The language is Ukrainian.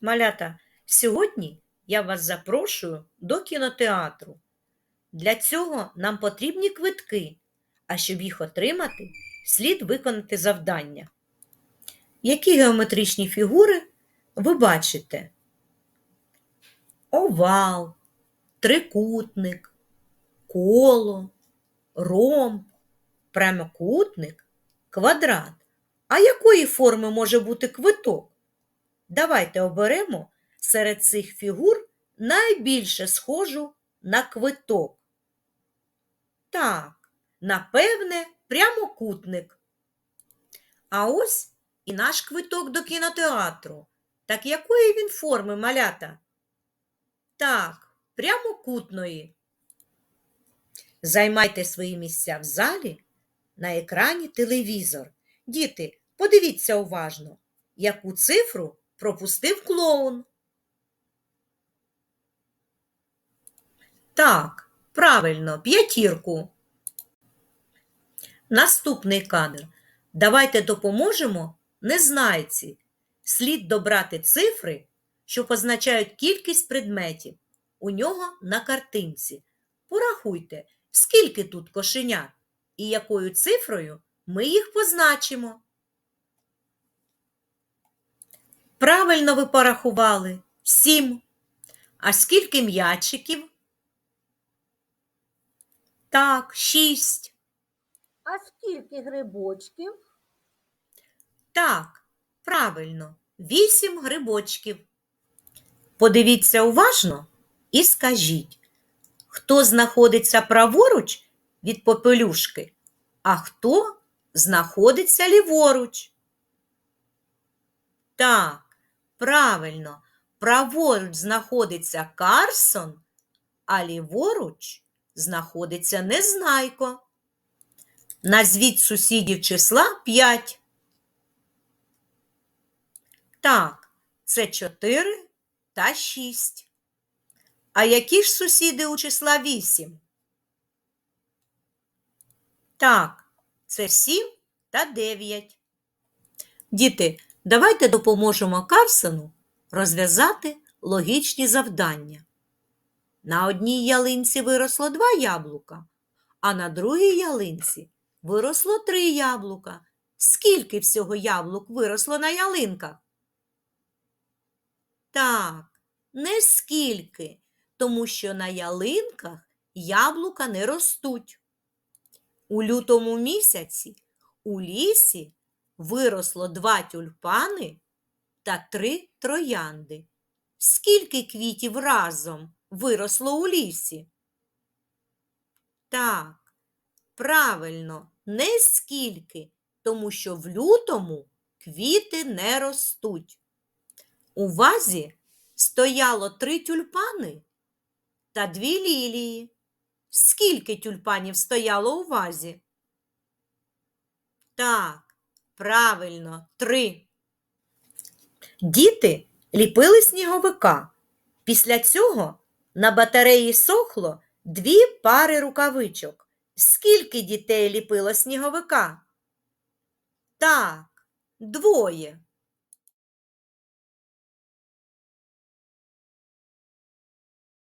Малята, сьогодні я вас запрошую до кінотеатру. Для цього нам потрібні квитки, а щоб їх отримати, слід виконати завдання. Які геометричні фігури ви бачите? Овал, трикутник, коло, ромб, прямокутник, квадрат. А якої форми може бути квиток? Давайте оберемо серед цих фігур найбільше схожу на квиток. Так, напевне, прямокутник. А ось і наш квиток до кінотеатру. Так якої він форми малята? Так, прямокутної. Займайте свої місця в залі на екрані телевізор. Діти, подивіться уважно, яку цифру пропустив клоун. Так, правильно, п'ятірку. Наступний кадр. Давайте допоможемо незнайці. Слід добрати цифри, що позначають кількість предметів. У нього на картинці. Порахуйте, скільки тут кошенят і якою цифрою ми їх позначимо. Правильно ви порахували. Сім. А скільки м'ячиків? Так, шість. А скільки грибочків? Так, правильно, вісім грибочків. Подивіться уважно і скажіть, хто знаходиться праворуч від попелюшки, а хто знаходиться ліворуч? Так, правильно, праворуч знаходиться Карсон, а ліворуч знаходиться Незнайко. Назвіть сусідів числа 5. Так, це 4 та 6. А які ж сусіди у числа 8? Так, це 7 та 9. Діти, давайте допоможемо Карсону розв'язати логічні завдання. На одній ялинці виросло два яблука, а на другій ялинці виросло три яблука. Скільки всього яблук виросло на ялинках? Так, не скільки, тому що на ялинках яблука не ростуть. У лютому місяці у лісі виросло два тюльпани та три троянди. Скільки квітів разом виросло у лісі? Так, правильно, не скільки, тому що в лютому квіти не ростуть. У вазі стояло три тюльпани та дві лілії. Скільки тюльпанів стояло у вазі? Так, правильно, три. Діти ліпили сніговика. Після цього на батареї сохло дві пари рукавичок. Скільки дітей ліпило сніговика? Так, двоє.